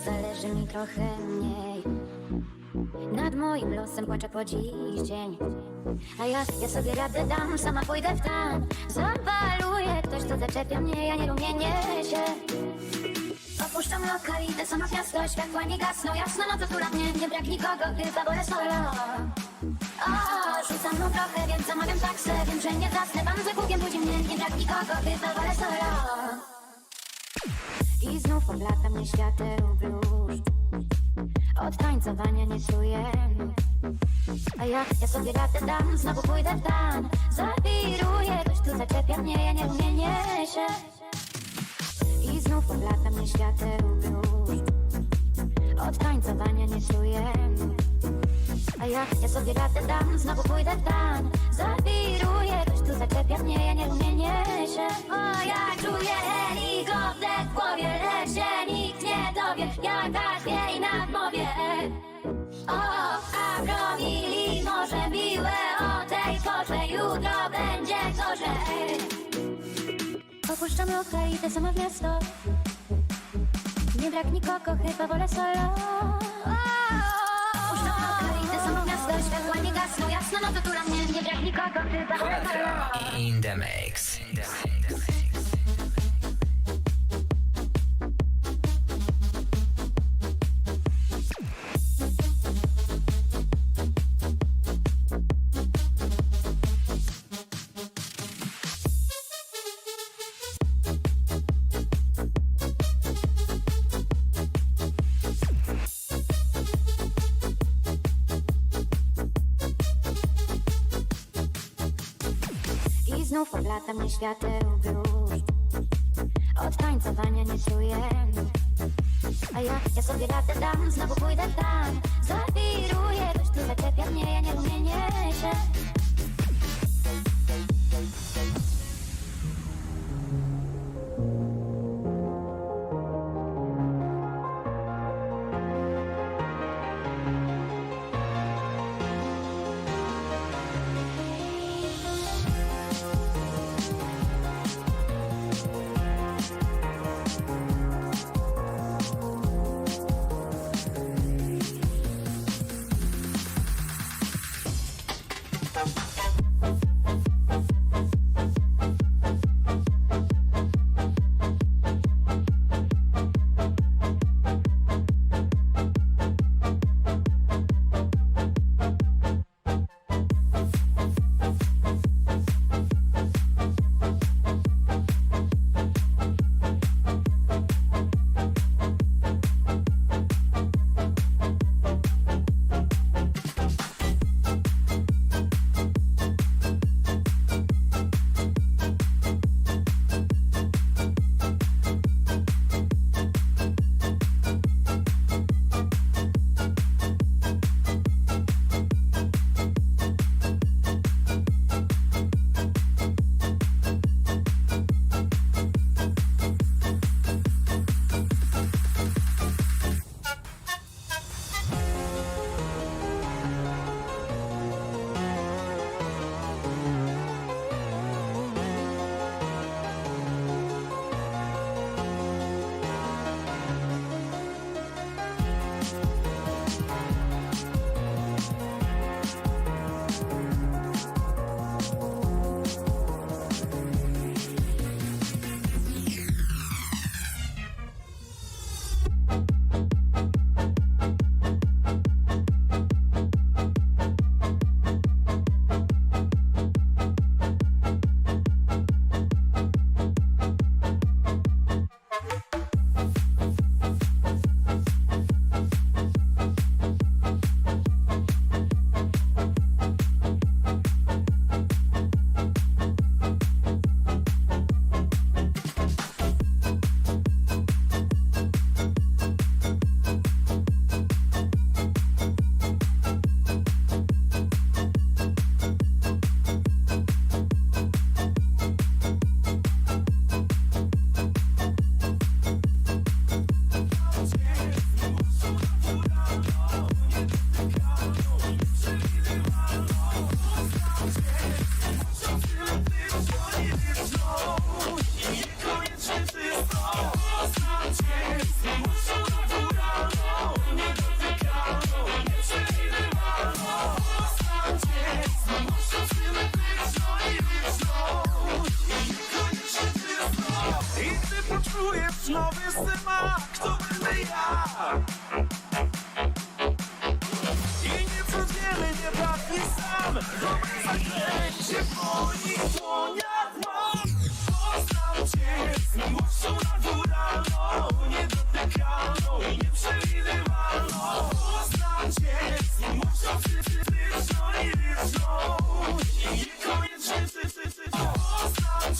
zależy mi trochę mniej. Nad moim losem płaczę po dziś dzień. A ja, ja sobie radę dam, sama pójdę w tam. Zawaluję ktoś, kto zaczepia mnie, ja nie rumienię się. Opuszczam lokal, idę sama w miasto Światła nie gasną, jasno no to tu mnie Nie brak nikogo, chyba wolę solo o, rzucam mną trochę, więc zamawiam taksę. Wiem, że nie zasnę, pan za kółkiem budzi mnie. Nie brak nikogo, chyba wolę solo oblata mnie świateł Od tańcowania nie czuję. A ja, ja sobie radę dam Znowu pójdę tam Zawiruję, ktoś tu zaczepia mnie Ja nie rumienię się I znów oblata mnie świateł bluszcz Od tańcowania nie czuję. A ja, ja sobie radę dam, znowu pójdę tam Zawiruję, ktoś tu zaczepia mnie, ja nie rumienię się O, ja czuję helikopter w głowie Lecz się nikt nie dowie, jak tak jej na mowie. O, a promili może miłe o tej porze. Jutro będzie gorzej. Opuszczam lokal, idę sama w miasto. Nie brak nikogo, chyba wolę solo. Opuszczam lokal, idę sama w miasto. Światła nie gasną, jasno no to tu mnie. Nie brak nikogo, chyba wolę solo. Quadra in the mix. Znów oblata mnie świateł bluszcz Od tańcowania nie czuję A ja, ja sobie radę dam Znowu pójdę tam Zaklęcie w moich